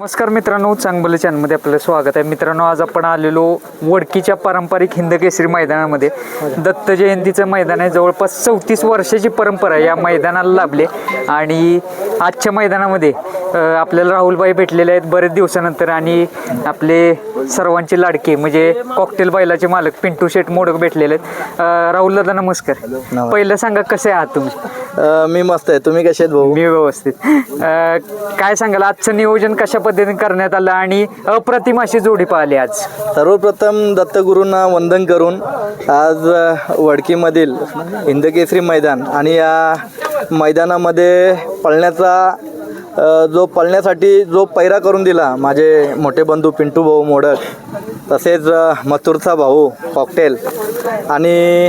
नमस्कार मित्रांनो चांगलं चॅनलमध्ये आपलं स्वागत आहे. मित्रांनो आज आपण आलेलो वडकीच्या पारंपरिक हिंद केसरी मैदानामध्ये. दत्त जयंतीचं मैदान आहे. जवळपास चौतीस वर्षाची परंपरा या मैदानाला लाभले. आणि आजच्या मैदानामध्ये आपल्याला राहुलबाई भेटलेले आहेत बरेच दिवसानंतर. आणि आपले सर्वांचे लाडके म्हणजे कॉकटेल बैलाचे मालक पिंटू शेठ मोडक भेटलेले आहेत. राहुल दादा नमस्कार. पहिलं सांगा कसे आहात तुम्ही? मी मस्त आहे. तुम्ही कसे आहेत भाऊ? मी व्यवस्थित. अ, काय सांगाल? आजचं नियोजन कशा पद्धतीने करण्यात आलं आणि अप्रतिम अशी जोडी पाहिली आज? सर्वप्रथम दत्तगुरूंना वंदन करून आज अ, वडकीमधील हिंदकेसरी मैदान आणि या मैदानामध्ये पळण्याचा अ, जो पळण्यासाठी जो पैरा करून दिला माझे मोठे बंधू पिंटू भाऊ मोडक तसेच अ, मथुरचा भाऊ कॉकटेल आणि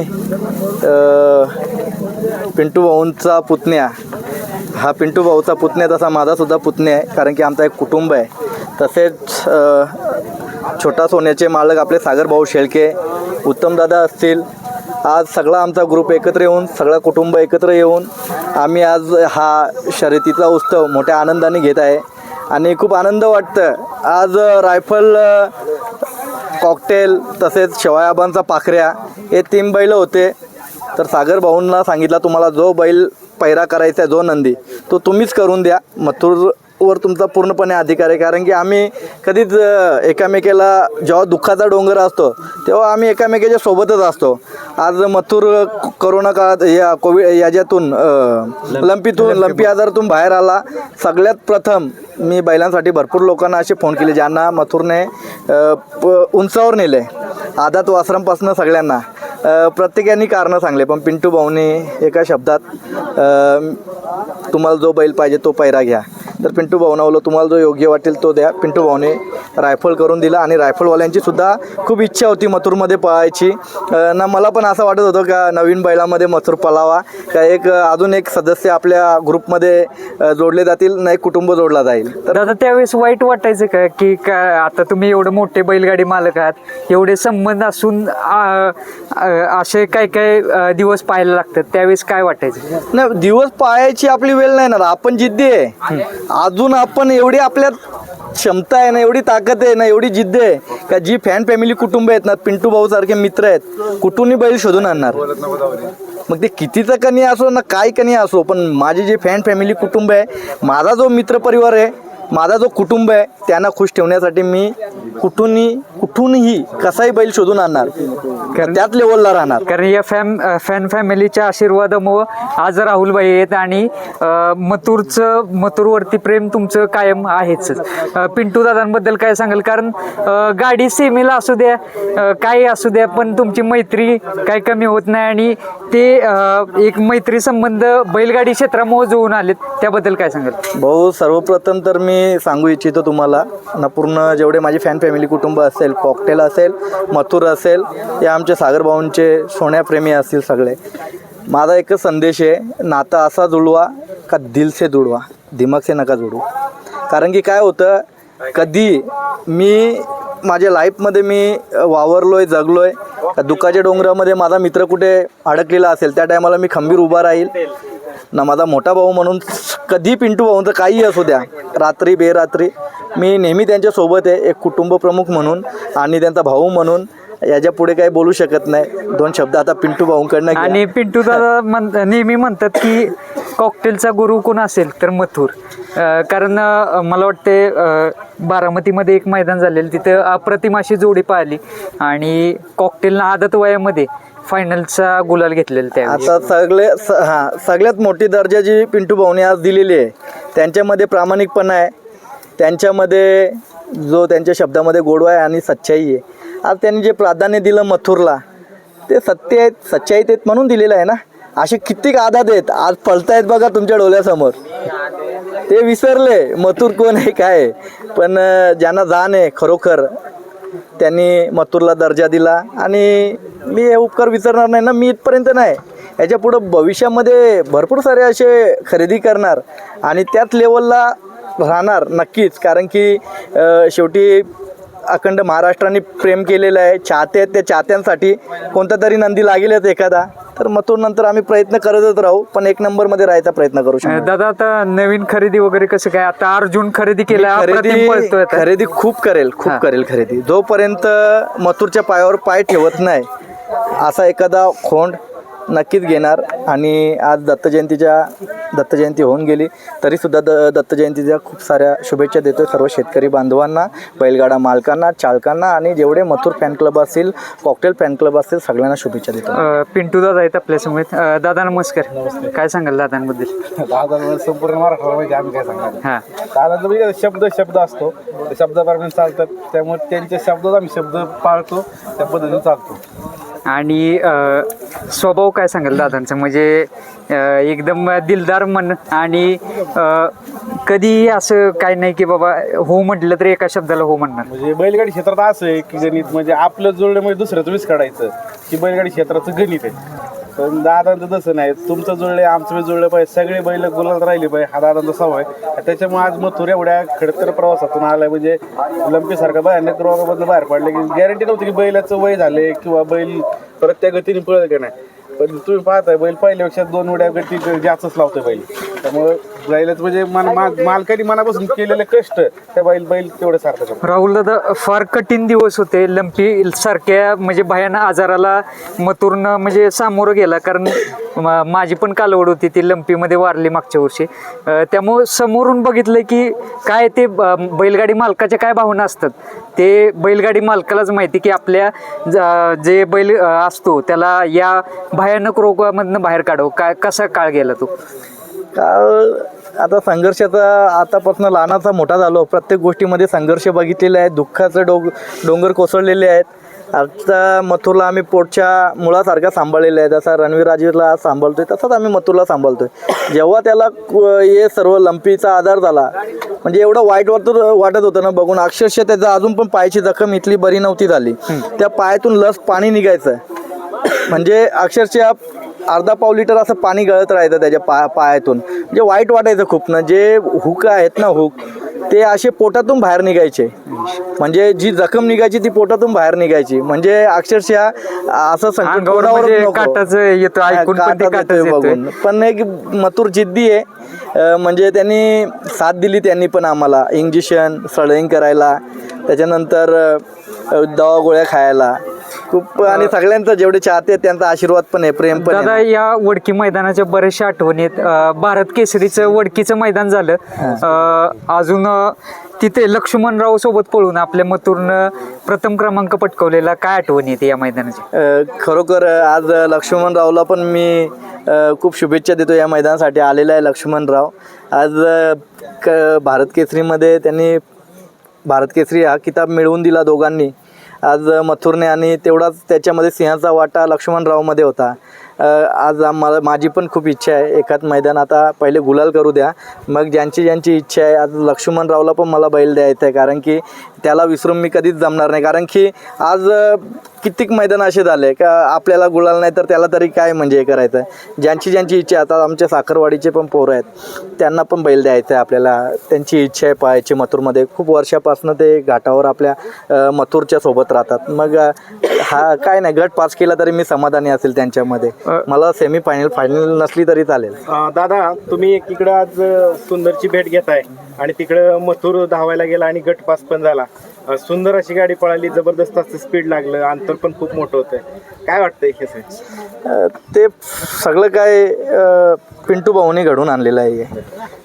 अ, पिंटू भाऊंचा पुतण्या. हा पिंटू भाऊचा पुतण्या तसा माझासुद्धा पुतणे पुतण्या आहे कारण की आमचा एक कुटुंब आहे. तसेच छोटा सोन्याचे मालक आपले सागर भाऊ शेळके उत्तमदादा असतील. आज सगळा आमचा ग्रुप एकत्र येऊन सगळा कुटुंब एकत्र येऊन आम्ही आज हा शर्यतीचा उत्सव मोठ्या आनंदाने घेत आहे. आणि खूप आनंद वाटतं आज रायफल कॉकटेल तसेच शेवायाबांचा पाखऱ्या हे तीन बैल होते. तर सागर भाऊंना सांगितला तुम्हाला जो बैल पैरा करायचा आहे जो नंदी तो तुम्हीच करून द्या. मथुरवर तुमचा पूर्णपणे अधिकार आहे कारण की आम्ही कधीच एकामेकाला जेव्हा दुःखाचा डोंगर असतो तेव्हा आम्ही एकामेकाच्या सोबतच असतो. आज मथुर करोना काळात या कोविड याच्यातून लंपीतून लंपी आजारातून बाहेर आला. सगळ्यात प्रथम मी बैलांसाठी भरपूर लोकांना असे फोन केले ज्यांना मथुरने उंचावर नेले आदात वासरांपासून सगळ्यांना. प्रत्येकाने कारणं सांगले पण पिंटू भाऊने एका शब्दात तुम्हाला जो बैल पाहिजे तो पैरा घ्या. तर पिंटू भाऊनावलं तुम्हाला जो योग्य वाटेल तो द्या. पिंटू भाऊने रायफल करून दिला आणि रायफलवाल्यांची सुद्धा खूप इच्छा होती मथुरमध्ये पळायची. ना मला पण असं वाटत होतं का नवीन बैलामध्ये मथुर पळावा. का एक अजून एक सदस्य आपल्या ग्रुपमध्ये जोडले जातील ना एक कुटुंब जोडला जाईल. तर दादा त्यावेळेस वाईट वाटायचं का? की का आता तुम्ही एवढे मोठे बैलगाडी मालक आहात एवढे संबंध असून असे काय काय दिवस पाहायला लागतात? त्यावेळेस काय वाटायचं? नाही दिवस पाहायची आपली वेळ नाही ना. आपण जिद्दी आहे. अजून आपण एवढी आपल्यात क्षमता आहे ना एवढी ताकद आहे ना एवढी जिद्द आहे का जी फॅन फॅमिली कुटुंब आहेत ना पिंटू भाऊ सारखे मित्र आहेत कुठूनही बैल शोधून आणणार. मग ते कितीचं कणी असो ना काय कणी असो पण माझी जी फॅन फॅमिली कुटुंब आहे माझा जो मित्र परिवार आहे माझा जो कुटुंब आहे त्यांना खुश ठेवण्यासाठी मी कुठूनही कुठूनही कसाही बैल शोधून आणणार. त्याच लेवलला राहणार? कारण या फॅम फॅन फॅमिलीच्या आशीर्वादामुळं आज राहुलबाई आहेत आणि अ, मथुरचं मथुरवरती प्रेम तुमचं कायम आहेच. अ, पिंटू दादांबद्दल काय सांगाल? कारण अ, गाडी सेमीला असू द्या अ, काही असू द्या पण तुमची मैत्री काय कमी होत नाही आणि ते अ, एक मैत्री संबंध बैलगाडी क्षेत्रामुळे जुळून आलेत. त्याबद्दल काय सांगाल? भाऊ सर्वप्रथम तर मी सांगू इच्छितो तुम्हाला ना पूर्ण जेवढे माझे फॅन फॅमिली कुटुंब असेल कॉकटेल असेल मथुर असेल या आमचे सागर भाऊंचे सोन्याप्रेमी असतील सगळे. माझा एकच संदेश आहे नातं असा जुळवा का दिलसे जुळवा दिमागसे नका जुळू. कारण की काय होतं कधी मी माझ्या लाईफमध्ये मी वावरलो आहे जगलो आहे का दुःखाच्या डोंगरामध्ये माझा मित्र कुठे अडकलेला असेल त्या टायमाला मी खंबीर उभा राहील. ना माझा मोठा भाऊ म्हणून कधी पिंटू भाऊंचं काही असू द्या रात्री बेरात्री. मी नेहमी त्यांच्यासोबत आहे एक कुटुंब प्रमुख म्हणून आणि त्यांचा भाऊ म्हणून. याच्यापुढे काही बोलू शकत नाही. दोन शब्द आता पिंटू भाऊंकडनं घ्या. आणि पिंटू दादा म्हण नेहमी म्हणतात की कॉकटेलचा गुरु कोण असेल तर मथुर. अं, कारण अं, मला वाटते अं, बारामतीमध्ये एक मैदान झालेलं तिथं अप्रतिम अशी जोडी पाहिली. आणि कॉकटेलनं आदत वयामध्ये फायनलचा गुलाल घेतलेला त्यावेळी. आता सगळे स हां सगळ्यात मोठी दर्जा जी पिंटू भाऊने आज दिलेली आहे त्यांच्यामध्ये प्रामाणिकपणा आहे. त्यांच्यामध्ये जो त्यांच्या शब्दामध्ये गोडवा आहे आणि सच्चाई आहे. आज त्यांनी जे प्राधान्य दिलं मथुरला ते सत्य आहेत सच्चाई आहेत म्हणून दिलेलं आहे ना? असे कित्येक आदात आहेत. आज पळतायत बघा तुमच्या डोळ्यासमोर. ते विसरले मथुर कोण आहे काय पण ज्यांना जाण आहे खरोखर त्यांनी मथुरला दर्जा दिला आणि मी हे उपकार विसरणार नाही ना? मी इथपर्यंत नाही. याच्या पुढं भविष्यामध्ये भरपूर सारे असे खरेदी करणार आणि त्याच लेवलला राहणार नक्कीच. कारण की शेवटी अखंड महाराष्ट्राने प्रेम केलेलं आहे. चाहते आहेत त्या चाहत्यांसाठी. कोणता तरी नंदी लागेलच एखादा. तर मथुर नंतर आम्ही प्रयत्न करतच राहू. पण एक नंबरमध्ये राहायचा प्रयत्न करू शकतो. दादा आता नवीन खरेदी वगैरे कसं काय? आता अर्जुन खरेदी केला खरेदी. खरेदी खूप करेल खूप करेल खरेदी. जोपर्यंत मथुरच्या पायावर पाय ठेवत नाही असा एखादा खोंड नक्कीच घेणार. आणि आज दत्त जयंतीच्या दत्त जयंती होऊन गेली. तरी सुद्धा द दत्त जयंतीच्या खूप साऱ्या शुभेच्छा देतो सर्व शेतकरी बांधवांना बैलगाडा मालकांना चालकांना आणि जेवढे मथुर फॅन क्लब असतील कॉकटेल फॅन क्लब असतील सगळ्यांना शुभेच्छा देतो. पिंटू दादा आहेत आपल्यासमोर अं, दादा नमस्कार. काय सांगाल दादांबद्दल? दादा संपूर्ण महाराष्ट्राला माहिती आहे, आम्ही काय सांगणार हा. दादाचा म्हणजे शब्द शब्द असतो. त्या शब्दाप्रमाणे चालतात. त्यामुळे त्यांच्या शब्दात आम्ही शब्द पाळतो त्या पद्धतीने चालतो. आणि स्वभाव काय सांगाल दादांचा? म्हणजे एकदम दिलदार मन आणि कधी असं काय नाही की बाबा हो म्हटलं तर एका शब्दाला हो म्हणणार. म्हणजे बैलगाडी क्षेत्रात असं आहे की गणित म्हणजे आपलं जुळलं म्हणजे दुसऱ्याचं वीस काढायचं की बैलगाडी क्षेत्राचं गणित आहे. पण दादांचं तसं नाही. तुमचं जुळले आमचं बी जुळलं पाहिजे. सगळे बैल गुलाल राहिली पाहिजे. हा दादांचा सवय त्याच्यामुळे आज मथुर एवढ्या खडतर प्रवासातून आलाय. म्हणजे लंपीसारखा भयानक रोगामधून बाहेर पडले की गॅरंटी नव्हती की बैलाचं वय झाले किंवा बैल परत त्या गतीने पळत का नाही. पण तुम्ही पाहताय बैल पहिल्यापेक्षा दोन उड्या गती जास्तच लावतोय बैल. त्यामुळे बैलाचं म्हणजे मन मा- मालकाने मनापासून केलेले कष्ट त्या बैल बैल तेवढं सारखं राहुल दादा फार कठीण दिवस होते. लंपी सारख्या म्हणजे भयानक आजाराला मथुरनं म्हणजे सामोरं गेला. कारण मा माझी पण कालवड होती ती लंपीमध्ये वारली मागच्या वर्षी. त्यामुळं समोरून बघितलं की काय ते ब- बैलगाडी मालकाच्या काय भावना असतात? ते बैलगाडी मालकालाच माहिती की आपल्या ज- जे बैल असतो त्याला या भयानक रोगामधनं बाहेर काढव. काय कसा काळ गेला तो? काळ आता संघर्षाचा आतापासून लहानाचा मोठा झालो. प्रत्येक गोष्टीमध्ये संघर्ष बघितलेला आहे दुःखाचं डोंग डोंगर कोसळलेले आहेत. आता मथुरला आम्ही पोटच्या मुळासारखा सांभाळलेला आहे जसा रणवीर राजीवला सांभाळतोय तसंच आम्ही मथुरला सांभाळतोय. जेव्हा त्याला कु- हे सर्व लंपीचा आधार झाला म्हणजे एवढं वाईट वाटत वाटत होतं ना बघून. अक्षरशः त्याचं अजून पण पायाची जखम इथली बरी नव्हती झाली. त्या पायातून लस पाणी निघायचं म्हणजे अक्षरशः अर्धा पाव लिटर असं पाणी गळत राहायचं त्याच्या पा पायातून. म्हणजे वाईट वाटायचं खूप ना जे हुक आहेत ना हुक ते असे पोटातून बाहेर निघायचे. म्हणजे जी जखम निघायची ती पोटातून बाहेर निघायची. म्हणजे अक्षरशः असं म्हणजे बघून. पण एक मथुर जिद्दी आहे. म्हणजे त्यांनी साथ दिली त्यांनी पण आम्हाला. इंजेक्शन सळईंग करायला त्याच्यानंतर दवा गोळ्या खायला. खूप आणि सगळ्यांचा जेवढे चाहते त्यांचा आशीर्वाद पण आहे प्रेम पण दादा आहे या वडकी मैदानाच्या बऱ्याचशा आठवणी आहेत. अं, भारत केसरीचं वडकीचं मैदान झालं. अं, अजून अं, तिथे लक्ष्मणराव सोबत पळून आपल्या मथुरनं प्रथम क्रमांक पटकवलेला काय आठवणी आहेत या मैदानाची? अ, खरोखर अ, आज लक्ष्मणरावला पण मी अ, खूप शुभेच्छा देतो या मैदानासाठी. आलेला आहे लक्ष्मणराव. आज अ, क भारत केसरीमध्ये त्यांनी भारत केसरी हा किताब मिळवून दिला दोघांनी. आज मथुरने आणि तेवढाच त्याच्यामध्ये सिंहाचा वाटा लक्ष्मणरावमध्ये होता. आज आम्हाला माझी पण खूप इच्छा आहे. एखाद मैदान आता पहिले गुलाल करू द्या. मग ज्यांची ज्यांची इच्छा आहे आज लक्ष्मणरावला पण मला बैल द्यायचं आहे. कारण की त्याला विसरून मी कधीच जमणार नाही. कारण की आज कित्येक मैदान असे झाले का आपल्याला गुलाल नाही तर त्याला तरी काय म्हणजे हे करायचं? आहे ज्यांची ज्यांची इच्छा आहे आता आमच्या साखरवाडीचे पण पोरं आहेत. त्यांना पण बैल द्यायचं आहे आपल्याला. त्यांची इच्छा आहे पाहायची मथुरमध्ये. खूप वर्षापासून ते घाटावर आपल्या मथुरच्या सोबत राहतात. मग हा काय नाही गट पास केला तरी मी समाधानी असेल त्यांच्यामध्ये. मला सेमी फायनल फायनल नसली तरी चालेल. अं, दादा तुम्ही एकीकडं आज अं, सुंदरची भेट घेताय आणि तिकडं मथुर धावायला गेला आणि गट पास पण झाला. सुंदर अशी गाडी पळाली जबरदस्त असं स्पीड लागलं अंतर पण खूप मोठं होतं काय वाटतंय कसं अ, ते सगळं काय अ, पिंटू भाऊने घडून आणलेलं आहे.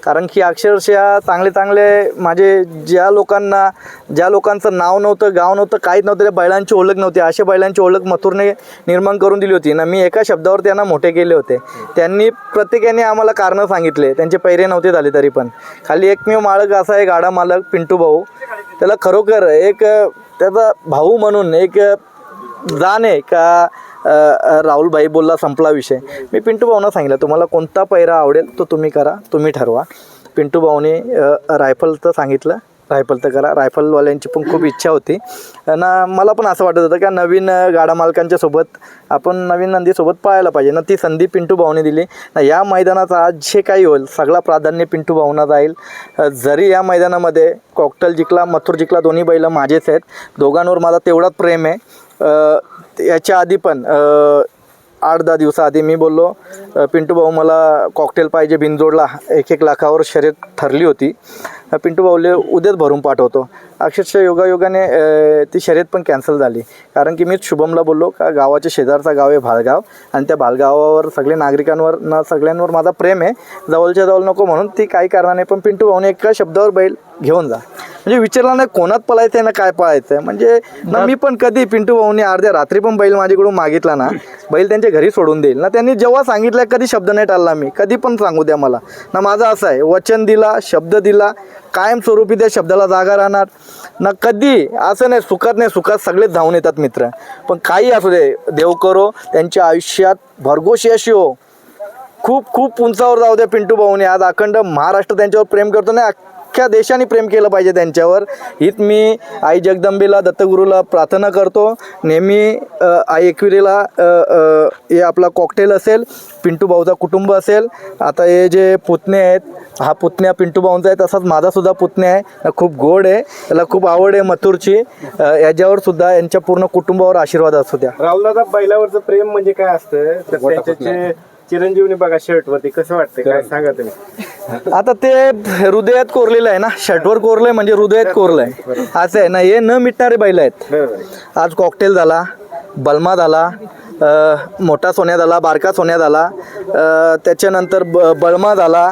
कारण की अक्षरशः चांगले चांगले माझे ज्या लोकांना ज्या लोकांचं नाव नव्हतं गाव नव्हतं काहीच नव्हतं त्या बैलांची ओळख नव्हती. अशा बैलांची ओळख मथुरने निर्माण करून दिली होती. ना मी एका शब्दावर त्यांना मोठे केले होते. त्यांनी प्रत्येकाने आम्हाला कारणं सांगितले. त्यांचे पैरे नव्हते झाले तरी पण. खाली एकमेव मालक असा आहे गाडा मालक पिंटू भाऊ. त्याला खरोखर एक त्याचा भाऊ म्हणून एक जाणे आहे का राहुलभाई बोलला संपला विषय. मी पिंटू भाऊना सांगितलं तुम्हाला कोणता पैरा आवडेल तो तुम्ही करा तुम्ही ठरवा. पिंटू भाऊने रायफलचं सांगितलं. रायफल तर करा. रायफलवाल्यांची पण खूप इच्छा होती. ना मला पण असं वाटत होतं का नवीन गाडा मालकांच्या सोबत आपण नवीन नंदीसोबत पाहायला पाहिजे. ना ती संधी पिंटू भाऊने दिली. ना या मैदानाचा आज जे काही होईल सगळा प्राधान्य पिंटू भाऊना जाईल. जरी या मैदानामध्ये कॉकटल जिंकला मथुर जिंकला दोन्ही बैलं माझेच आहेत. दोघांवर माझा तेवढाच प्रेम आहे. याच्या आधी पण आठ दहा दिवसाआधी मी बोललो पिंटू भाऊ मला कॉकटेल पाहिजे बिनजोडला. एक एक लाखावर शर्यत ठरली होती. पिंटू भाऊले उद्याच भरून पाठवतो. अक्षरशः योगायोगाने ती शर्यत पण कॅन्सल झाली. कारण की मीच शुभमला बोललो का गावाच्या शेजारचा गाव आहे भालगाव आणि त्या भालगावावर सगळे नागरिकांवर ना सगळ्यांवर माझा प्रेम आहे. जवळच्या जवळ नको म्हणून ती काही कारणाने पण पिंटू भाऊने एका शब्दावर बैल घेऊन जा. म्हणजे विचारला नाही कोणात पळायचं आहे ना काय पळायचं आहे म्हणजे ना मी पण कधी पिंटू भाऊने अर्ध्या रात्री पण बैल माझ्याकडून मागितला ना बैल त्यांच्या घरी सोडून देईल. ना त्यांनी जेव्हा सांगितलं कधी शब्द नाही टाळला मी. कधी पण सांगू द्या मला. ना माझं असं आहे वचन दिला शब्द दिला कायमस्वरूपी त्या शब्दाला जागा राहणार. ना कधी असं नाही सुखात नाही सुखात सगळेच धावून येतात मित्र. पण काही असू दे देव करो त्यांच्या आयुष्यात भरघोस यश हो. खूप खूप उंचावर जाऊ द्या पिंटू भाऊने. आज अखंड महाराष्ट्र त्यांच्यावर प्रेम करतो नाही अख्ख्या देशाने प्रेम केलं पाहिजे त्यांच्यावर. हीच मी आई जगदंबेला दत्तगुरूला प्रार्थना करतो. नेहमी आई एकविरीला हे आपला कॉकटेल असेल पिंटू भाऊचा कुटुंब असेल. आता हे जे पुतणे आहेत हा पुतण्या पिंटू भाऊंचा आहे तसाच माझा सुद्धा पुतण्या आहे. खूप गोड आहे. त्याला खूप आवड आहे मथुरची. याच्यावर सुद्धा यांच्या पूर्ण कुटुंबावर आशीर्वाद असू द्या. राहुल दादा बैलावरचं प्रेम म्हणजे काय असतं? चिरंजीवनी बघा शर्ट वरती कसं वाटतं काय सांगा तुम्ही? आता ते हृदयात कोरलेलं आहे ना शर्टवर कोरलंय म्हणजे हृदयात कोरलंय. असं आहे ना हे न मिटणारे बैल आहेत. बरोबर आहे. आज कॉकटेल झाला बलमा झाला अ, मोठा सोन्या झाला बारका सोन्या झाला अ, त्याच्यानंतर ब बळमा झाला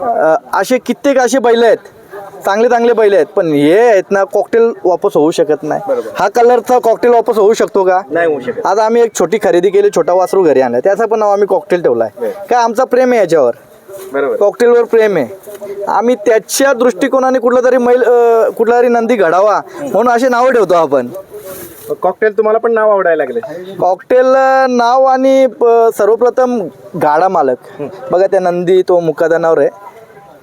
अ, असे कित्येक असे बैल आहेत. चांगले चांगले बैल आहेत पण हे आहेत ना कॉकटेल वापस होऊ शकत नाही. हा कलरचा कॉकटेल वापस होऊ शकतो का? नाही होऊ शकत. आज आम्ही एक छोटी खरेदी केली छोटा वासरू घरी आणला. त्याचं पण नाव आम्ही कॉकटेल ठेवलाय. काय आमचा प्रेम आहे याच्यावर. कॉकटेलवर प्रेम आहे. आम्ही त्याच्या दृष्टिकोनाने कुठला तरी मैल कुठला तरी नंदी घडावा म्हणून असे नावं ठेवतो आपण. कॉकटेल तुम्हाला पण नाव आवडायला लागले. कॉकटेल नाव आणि सर्वप्रथम गाडा मालक. बघा त्या नंदी तो मुकादनावर आहे.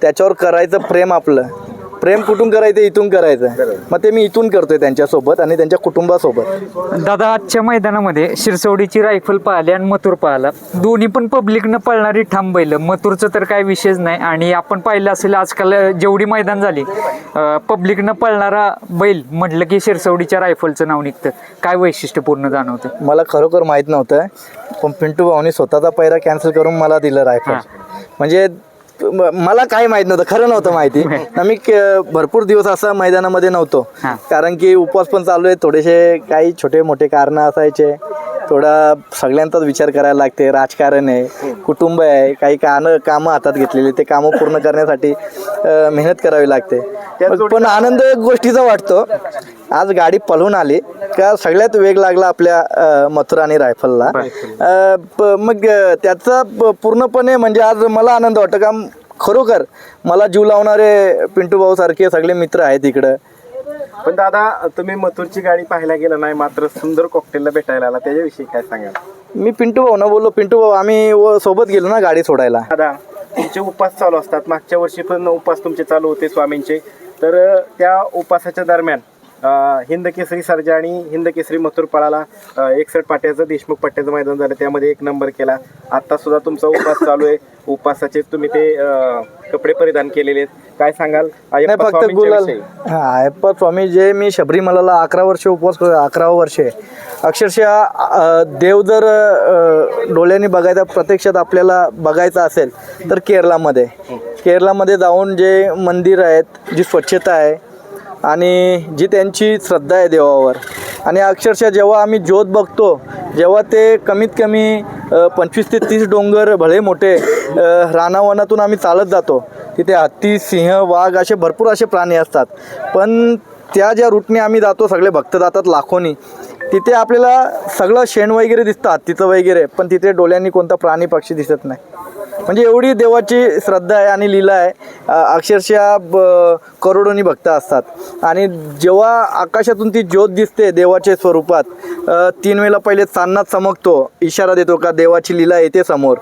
त्याच्यावर करायचं प्रेम आपलं. प्रेम कुठून करायचं इथून करायचं? मग ते मी इथून करतोय त्यांच्यासोबत आणि त्यांच्या कुटुंबासोबत. दादा आजच्या मैदानामध्ये शिरसवडीची रायफल पाहिली आणि मथुर पाहिला. दोन्ही पण पब्लिकनं पळणारी ठाम बैल. मथुरचं तर काय विषयच नाही. आणि आपण पाहिलं असेल आजकाल जेवढी मैदान झाली पब्लिकनं पळणारा बैल म्हटलं की शिरसवडीच्या रायफलचं नाव निघतं. काय वैशिष्ट्यपूर्ण जाणवतं? मला खरोखर माहीत नव्हतं पण पिंटू भाऊनी स्वतःचा पैरा कॅन्सल करून मला दिलं रायफल. म्हणजे म- मला काही माहीत नव्हतं खरं नव्हतं माहिती. क- भरपूर दिवस असं मैदानामध्ये नव्हतो. कारण की उपवास पण चालू आहे थोडेसे काही छोटे मोठे कारण असायचे. थोडा सगळ्यांचाच विचार करायला लागते. राजकारण आहे कुटुंब आहे काही कानं कामं हातात घेतलेली ते कामं पूर्ण करण्यासाठी अ, मेहनत करावी लागते. पण आनंद एक गोष्टीचा वाटतो आज गाडी पळून आली का सगळ्यात वेग लागला आपल्या अ, मथुरा आणि रायफलला. अ, प- मग अ, त्याचा प- पूर्णपणे म्हणजे आज मला आनंद वाटतो का खरोखर मला जीव लावणारे पिंटू भाऊ सारखे सगळे मित्र आहेत इकडं. पण दादा तुम्ही मथुरची गाडी पाहायला गेला नाही मात्र सुंदर कॉकटेलला भेटायला आला. त्याच्याविषयी काय सांगाल? मी पिंटू भाऊ ना बोललो. पिंटू भाऊ आम्ही व- सोबत गेलो ना गाडी सोडायला. दादा तुमचे उपास चालू असतात. मागच्या वर्षी पण उपास तुमचे चालू होते स्वामींचे. तर अ, त्या उपासाच्या दरम्यान हिंद केसरी सर्जा आणि हिंद केसरी मथुर पळाला. एकसठ पाट्याचं देशमुख पट्ट्याचं मैदान झालं. त्यामध्ये एक नंबर केला. आता सुद्धा तुमचा उपास चालू आहे. उपासाचे तुम्ही ते कपडे परिधान केलेले आहेत. काय सांगाल? फक्त गुलाल? हा अयप्पा स्वामी जे मी शबरीमलाला अकरा वर्ष उपवास करतो अकरावं वर्ष. आहे अक्षरशः देव जर डोळ्यांनी बघायचा प्रत्यक्षात आपल्याला बघायचा असेल तर केरळामध्ये. केरळामध्ये जाऊन जे मंदिर आहेत जी स्वच्छता आहे आणि जी त्यांची श्रद्धा आहे देवावर. आणि अक्षरशः जेव्हा आम्ही ज्योत बघतो जेव्हा ते कमीत कमी पंचवीस ते तीस डोंगर भले मोठे रानावनातून आम्ही चालत जातो तिथे हत्ती सिंह वाघ असे भरपूर असे प्राणी असतात. पण त्या ज्या रूटने आम्ही जातो सगळे भक्त जातात लाखोनी तिथे आपल्याला सगळं शेण वगैरे दिसतं हत्तीचं वगैरे पण तिथे डोळ्यांनी कोणता प्राणी पक्षी दिसत नाही. म्हणजे एवढी देवाची श्रद्धा आहे आणि लीला आहे. अक्षरशः ब- करोडोनी भक्त असतात. आणि जेव्हा आकाशातून ती ज्योत दिसते देवाच्या स्वरूपात तीन वेळेला पहिले चांदणात चमकतो इशारा देतो का देवाची लीला येते समोर.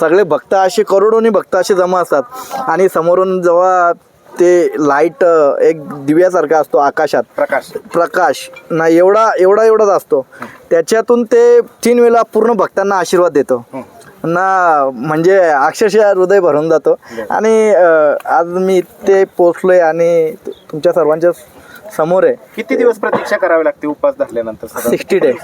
सगळे भक्त असे करोडोनी भक्त असे जमा असतात. आणि समोरून जेव्हा ते लाइट एक दिव्यासारखा असतो आकाशात. प्रकाश. प्रकाश. ना एवढा एवढा एवढाच असतो. त्याच्यातून ते तीन वेळा पूर्ण भक्तांना आशीर्वाद देतो. ना म्हणजे अक्षरशः हृदय भरून जातो. आणि आज मी इथे पोचलोय आणि तुमच्या सर्वांच्या समोर आहे. किती दिवस प्रतीक्षा करावी लागते उपास धरल्यानंतर साधारण? सिक्स्टी डेज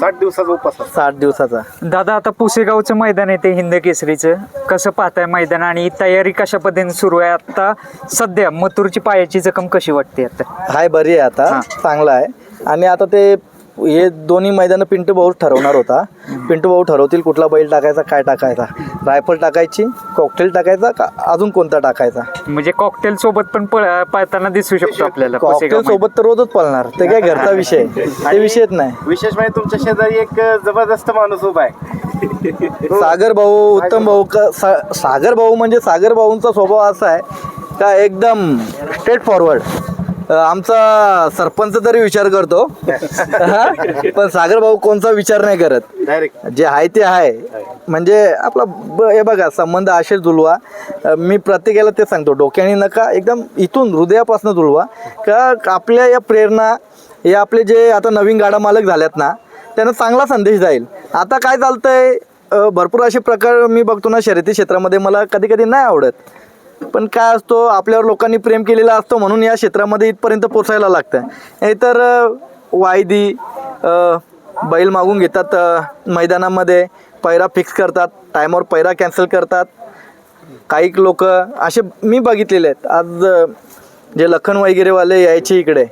साठ दिवसाचा उपास असतो. साठ दिवसाचा. दादा आता पुसेगावचं मैदान आहे ते हिंद केसरीचं. कसं पाहताय मैदान आणि तयारी कशा पद्धतीने सुरू आहे? आता सध्या मथुरची पायाची जखम कशी वाटते आता? हाय बरी आहे आता. चांगला आहे. आणि आता ते हे दोन्ही मैदानं पिंटू भाऊ ठरवणार होता. पिंटू भाऊ ठरवतील कुठला बैल टाकायचा काय टाकायचा. रायफल टाकायची कॉकटेल टाकायचा का अजून कोणता टाकायचा? म्हणजे कॉकटेल सोबत पण पळ- पळताना दिसू शकतो आपल्याला. कॉकटेल पुसेगाव सोबत तर रोजच पळणार. ते काय घरचा विषय. आहे. ते विषयच नाही. विशेष म्हणजे तुमच्या शेजारी एक जबरदस्त माणूस उभा आहे. सागर भाऊ उत्तम भाऊ का सा- सागर भाऊ म्हणजे सागर भाऊंचा स्वभाव असा आहे का एकदम स्ट्रेट फॉरवर्ड आमचा सरपंच तरी विचार करतो. हा? पण सागर भाऊ कोणचा विचार नाही करत. डायरेक्ट जे आहे ते आहे. म्हणजे आपला ब हे बघा संबंध असे जुळवा अ, मी प्रत्येकाला ते सांगतो. डोक्याने नका एकदम इथून हृदयापासून जुळवा का आपल्या या प्रेरणा हे आपले जे आता नवीन गाडा मालक झाल्यात ना त्यांना चांगला संदेश जाईल. आता काय चालतंय? अ, भरपूर असे प्रकार मी बघतो ना शर्यती क्षेत्रामध्ये मला कधी कधी नाही आवडत. पण काय असतो आपल्यावर लोकांनी प्रेम केलेला असतो म्हणून या क्षेत्रामध्ये इथपर्यंत पोचायला लागतं नाहीतर तर वायदी बैल मागून घेतात मैदानामध्ये पैरा फिक्स करतात टायमावर पैरा कॅन्सल करतात. काही लोक असे मी बघितलेले आहेत. आज जे लखन वगैरेवाले यायचे इकडे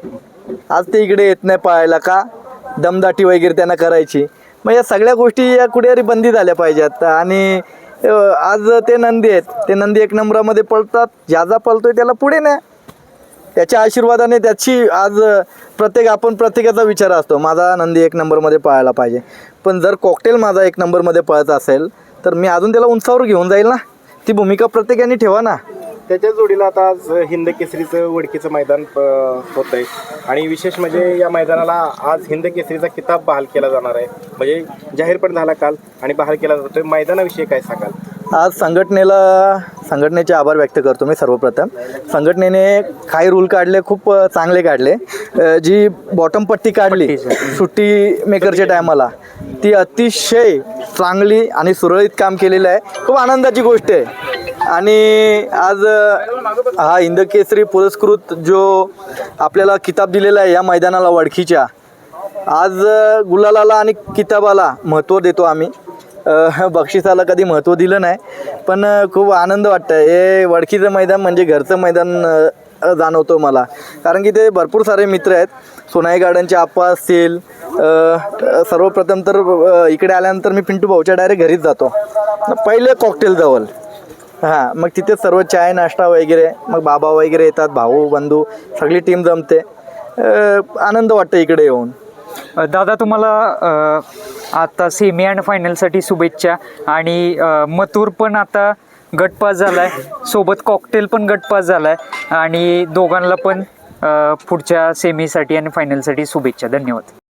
आज ते इकडे येत नाही पाहायला का? दमदाटी वगैरे त्यांना करायची. मग या सगळ्या गोष्टी या कुठेतरी बंदी झाल्या पाहिजेत. आणि आज ते नंदी आहेत. ते नंदी एक नंबरामध्ये पळतात. ज्याचा पळतोय त्याला पुढे नाही त्याच्या आशीर्वादाने त्याची आज प्रत्येक आपण प्रत्येकाचा विचार असतो. माझा नंदी एक नंबरमध्ये पळायला पाहिजे. पण जर कॉकटेल माझा एक नंबरमध्ये पळत असेल तर मी अजून त्याला उंचावर घेऊन जाईल ना? ती भूमिका प्रत्येकाने ठेवा ना? त्याच्या जोडीला आता आज हिंद केसरीचं वडकीचं मैदान होत आहे आणि विशेष म्हणजे या मैदानाला आज हिंद केसरीचा किताब बहाल केला जाणार आहे. म्हणजे जाहीर पण झाला काल आणि बहाल केला जातोय मैदानाविषयी काय सांगाल? आज संघटनेला संघटनेचे आभार व्यक्त करतो मी सर्वप्रथम. संघटनेने काही रूल काढले खूप चांगले काढले. जी बॉटम पट्टी काढली सुट्टी मेकरच्या टायमाला ती अतिशय चांगली आणि सुरळीत काम केलेलं आहे. खूप आनंदाची गोष्ट आहे. आणि आज हा हिंद केसरी पुरस्कृत जो आपल्याला किताब दिलेला आहे या मैदानाला वडखीच्या आज गुलालाला आणि किताबाला महत्त्व देतो आम्ही. बक्षिसाला कधी महत्त्व दिलं नाही पण खूप आनंद वाटतं हे वडखीचं मैदान म्हणजे घरचं मैदान जाणवतो मला. कारण की ते भरपूर सारे मित्र आहेत. सोनाई गार्डनचे आप्पा असतील सर्वप्रथम तर इकडे आल्यानंतर मी पिंटू भाऊच्या डायरेक्ट घरीच जातो. पहिले कॉकटेल जवळ. हां मग तिथे सर्व चाय नाश्ता वगैरे मग बाबा वगैरे येतात भाऊ बंधू सगळी टीम जमते. आनंद वाटतं इकडे येऊन. अ, दादा तुम्हाला अ, आता सेमी अँड फायनलसाठी शुभेच्छा आणि अ, मथुर पण आता गटपास झालाय. सोबत कॉकटेल पण गटपास झालाय आणि दोघांना पण अ, पुढच्या सेमीसाठी आणि फायनलसाठी शुभेच्छा. धन्यवाद.